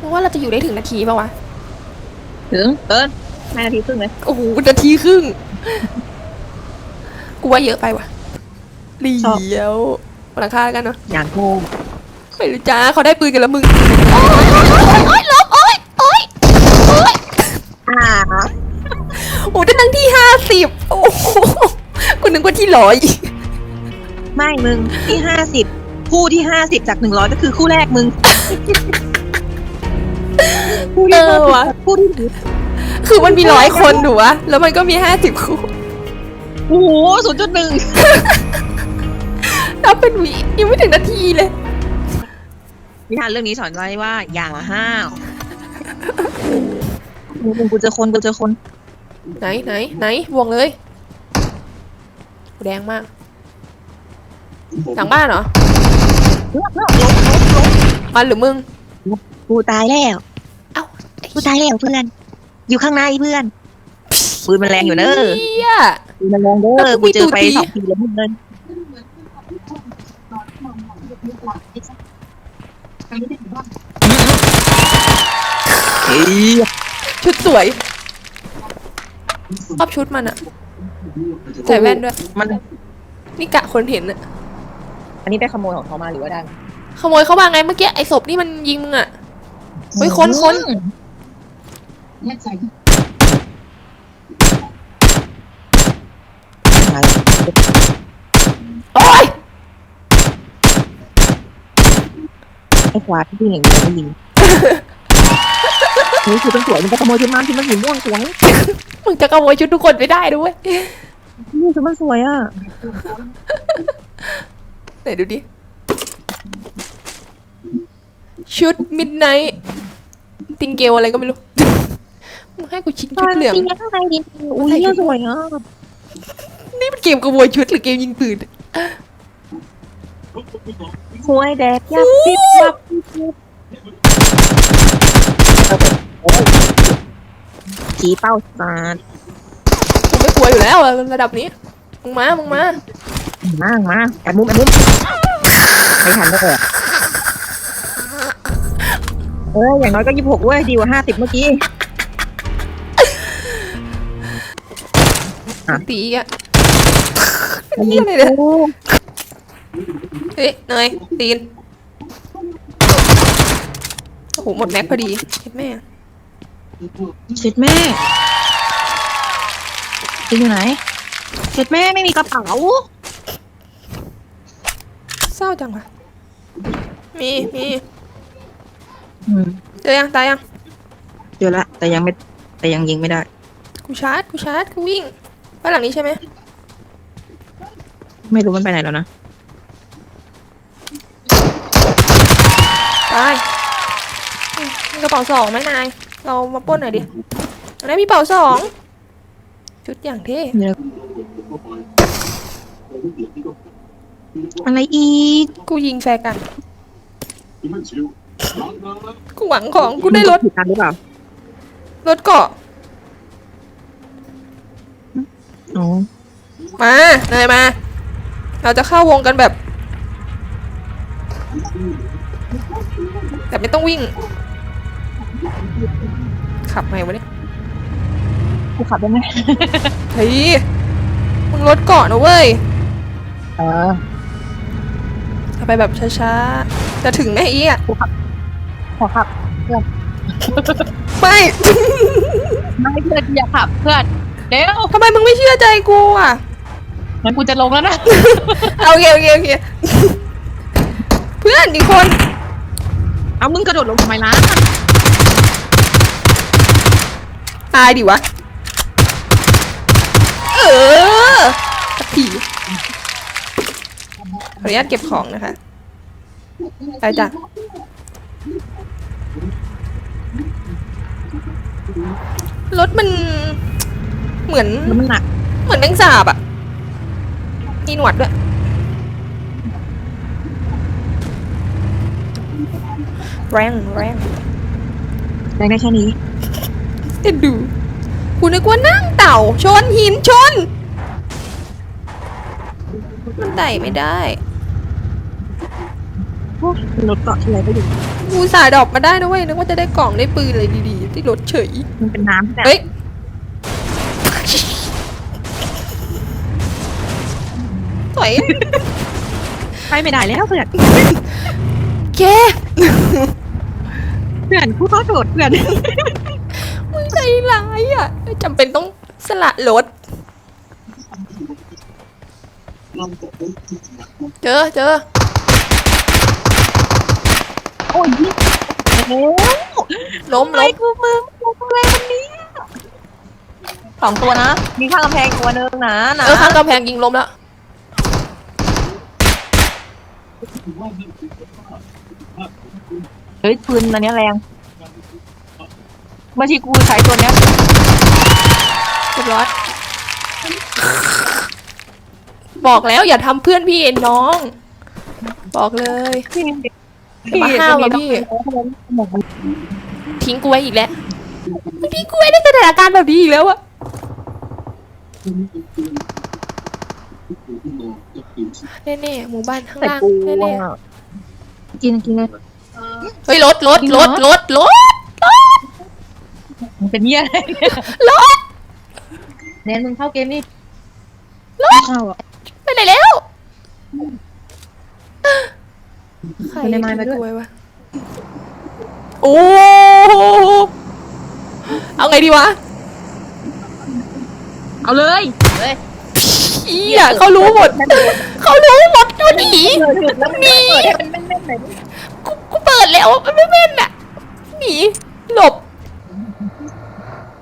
มึงว่าเราจะอยู่ได้ถึงนาทีปะวะ ถึงเกินห้านาทีครึ่งเลยโอ้โหนาทีครึ่ง กูว่าเยอะไปว่ะเลี้ยวหลังคาแล้วกันเนาะอย่างโง่ไม่รู้จ้าเขาได้ปืนกันแล้วมึง โอ๊ยโอ๊ยโอ๊ยลบโอ๊ยโอ๊ยโอ๊ยอ่าโอ้ได้ทั้งที่ห้าสิบโอ้โหกูนึกว่าที่ร้อยไม่มึงที่ห้าสิบคู่ที่ห้าสิบจากหนึ่งร้อยก็คือคู่แรกมึง คู่เอที่อ50วะคู่ที่คือมันมีร้อยคนถูกวะแล้วมันก็มีห้าสิบคู่ โอ้โหศูนย์จุดหนึ่งถ้าเป็นวิยังไม่ถึงนาทีเลย นิทานเรื่องนี้สอนไว้ว่า อย่าห้าวมึงกูเจอคนกูเจอคนไหนไหนไหนบวงเลยกูแดงมากหลังบ้านเหรอลบลบลบลบลบมันหรือมึง กูตายแล้ว กูตายแล้วเพื่อน อยู่ข้างในเพื่อน ปืนมันแรงอยู่เนอะเหี้ย ปืนมันแรงเด้แล้วอกูกูมีเจอไปตูดตีสองทีแล้วมึงเลยเฮ้ยชุดสวยชอบชุดมันอะใส่แว่นด้วย มัน นี่กะคนเห็นอะอันนี้ได้ขโมยของเขามาหรือว่าได้ ขโมยเข้ามาไงเมื่อกี้ไอ้ศพนี่มันยิงมึงอะเฮ้ยคนคน มาโอ๊ยไอ้ควาที่พี่เห็นมันยิงนี่คือเป็นสวยมันจะขโมยชุดมันที่มันสีม่วงสวยมึงจะขโมยชุดทุกคนไม่ได้ด้วยนี่ชุดมันสวยอะไหนดูดิ ชุดมิดไนท์ติงเกลอะไรก็ไม่รู้ มึงให้กูชิงชุดเหลืองจริงๆข้างในดิอุ้ยเนี่ยสวยอะนี่มันเกมขโมยชุดหรือเกมยิงปืนสวยแดกยับซิบยับซิบจีเป้าสาดกูไม่กลัวอยู่แล้วอะระดับนี้ มึงมา มึงมา มามาแอบมุมแอบมุมไม่ทันได้เลยเอออย่างน้อยก็ยี่สิบหกเว้ย ดีกว่าห้าสิบเมื่อกี้ ตีอีกอะนี่อะไรเนี่ยเฮ้ยเนยตีนโอ้โหหมดแม็กพอดีเห็นแม่เช็ดแม่จริงอยู่ไหนเช็ดแม่ไม่มีกระเป๋าเศร้าจังวะมีมีอืมเจอยังตายยังเจอละแต่ยังไม่แต่ยังยิงไม่ได้ กูชาร์จกูชาร์จกูวิ่ง บ้านหลังนี้ใช่ไหมไม่รู้มันไปไหนแล้วนะตายอืมมีกระเป๋าสองไหมนาย เรามาปล้นหน่อยดิอันนี้มีกระเป๋าสองชุดอย่างเท่อะไรอีกกูยิงแฟร์กัน กูหวังของกูได้รถผิดกันหรือเปล่ารถเกาะ อ๋อมานายมา เราจะเข้าวงกันแบบ แต่ไม่ต้องวิ่ง ขับไงวะเนี่ยกูขับได้ไหมเฮ้ยมึงรถเกาะนะเว้ยเออเอาไปแบบช้าๆ จะถึงไหมไอ้เอี้ยขอขับไม่ ไม่เพื่อนอย่าขับเพื่อน เดี๋ยวทำไมมึงไม่เชื่อใจกูอะงั้นกูจะลงแล้วนะ เอาโอเคโอเคโอเคเพื่อนอีกคน เอามึงกระโดดลงทำไมล่ะตายดิวะ เออสักทีขออนุญาตเก็บของนะคะ ไปจ้ะรถมัน เหมือนแล้วมันหนัก เหมือนแมงสาบอะมีหนวดด้วย แรงแรงแรงได้แค่นี้เอ็นดูกูนึกว่านั่งเต่า ชนหินชน มันไต่ไม่ได้รถเกาะที่ไรก็อยู่ กูสายดรอกมาได้นะเว้ยนึกว่าจะได้กล่องได้ปืนอะไรดีๆ ที่รถเฉย มันเป็นน้ำแต่ เฮ้ย ถอยไปไม่ได้แล้วเพื่อนแกเพื่อนกูขอโทษเพื่อนมึงใจร้ายอะจำเป็นต้องสละรถเจอเจอโอ้ยยิ่งแล้วล้มทำไมล้มกูมึงกูอะไรวันนี้สองตัวนะ มีข้างกำแพงตัวหนึงนะนะเออข้างกำแพงยิงล้มแล้ว เฮ้ยปืนอันเนี้ยแรงบางทีกูใช้ตัวเนี้ยเรียบร้อยบอกแล้วอย่าทำเพื่อนพี่เอ็นน้อง บอกเลย พี่อย่ามาห้าวอะพี่ ทิ้งกูไว้อีกแล้วทิ้งกูไว้ในสถานการณ์แบบนี้อีกแล้วอะ แน่ๆหมู่บ้านข้างใส่ล่างกูแน่อะกินกินเลยๆเฮ้ยรถรถรถรถรถมันเป็นเหี้ยอะไรรถเน้นมึงเข้าเกมนี่รถเข้าอะไปไหนแล้วใครอยู่ในไม้มาด้วยทิ้งกูไวะโอ้เอาไงดีวะ เอาเลย เลยอีอะเขารู้หมดเขารู้หมดตัวหนีแล้วมึงเปิดให้มันแม่นๆหน่อยดิกูกูเปิดแล้วมันไม่แม่นอะหนีหลบ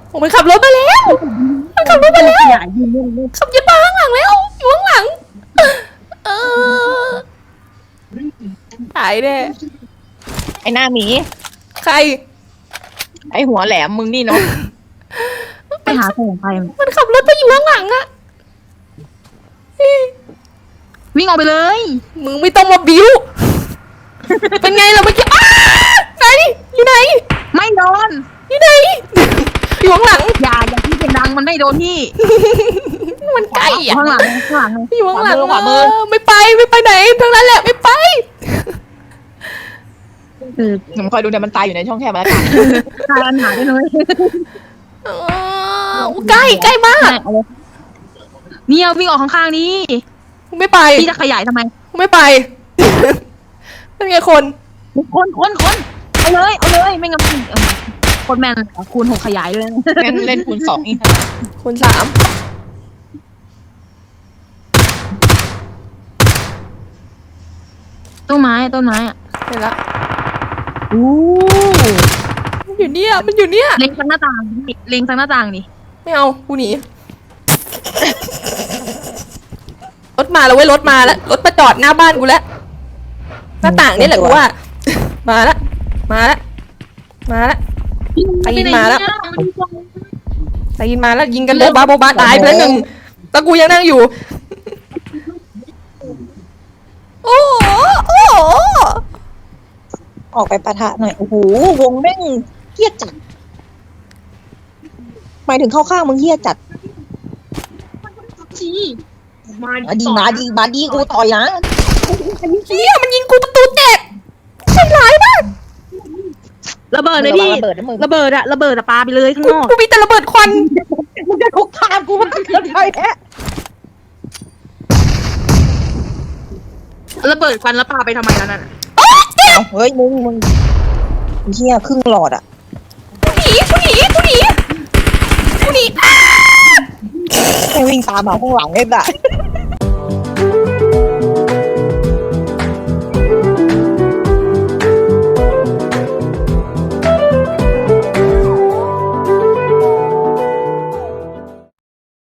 โอ้มันขับรถมาแล้วมันขับรถมาแล้ว อย่ายิงมึงมึงขับยันมาข้างหลังแล้ว อยู่ข้างหลัง เออตายแน่ไอ้หน้าหมีใคร ไอ้หัวแหลมมึงนี่เนาะไปหาสมุนไพรมันขับรถไปอยู่ข้างหลังอะ วิ่งออกไปเลย มึงไม่ต้องมาบิ้ว เป็นไงล่ะเมื่อกี้อ้าไหนอยู่ไหน ไม่โดนอยู่ไหน อยู่ข้างหลัง อย่าอย่าที่เป็นดังมันไม่โดนพี่มันใกล้อะข้างหลังข้างหลังอยู่ข้างหลังขวามือเออไม่ไปไม่ไปไหนทั้งนั้นแหละไม่ไปเออผมคอยดูเนี่ยมันตายอยู่ในช่องแคบอากาศทายอันหาได้เลยเออใกล้ใกล้มาก เนี่ยวิ่งออกข้างๆนี้ไม่ไปพี่จะขยายทำไมไม่ไปเป็นไงคนคนคนคนเอาเลยเอาเลยไม่งั้นเออคนแมนคูณหกขยายเลยเล่นเล่นคูณสองอีกคนสามต้นไม้ต้นไม้อะเห็นละอู้มันอยู่เนี่ยมันอยู่เนี่ยเล็งทางหน้าต่างดิเล็งทางหน้าต่างดิไม่เอากูหนี รถ มาแล้วเว้ยรถมาแล้วรถมาจอดหน้าบ้านกูแล้วหน้าต่างนี่แหละกูว่า มาแล้วมาแล้วมาแล้วไปยิงมาแล้วแต่ยินมาแล้วยิงกันโบบาโบบาตายไปแล้วหนึ่งแล้วกูยังนั่งอยู่ โอ้โหโอ้โหออกไปปะทะหน่อย โอ้โห วงแม่งเฮี้ยจัด หมายถึงเข้าข้างมึงเฮี้ยจัดจี มามาดีมาดีมาดีกูต่อยนะเฮียมันยิงกูประตูแตกใช่ร้ายมากระเบิดเลยพี่ระเบิดนะมึงระเบิดอะระเบิดอะปาไปเลยข้างกูนอกกูมีแต่ระเบิดควันมึงจะทุกทางกูมันเกินไปแฮะระเบิดควันแล้วปาไปทำไมแล้วนั่นอะเอาเฮ้ยมึงมึงเฮี้ยครึ่งหลอดอะ กูหนีกูหนีกูหนีกูหนีอ้า ให้วิ่ง ตามมาข้างหลังเอ้แบบ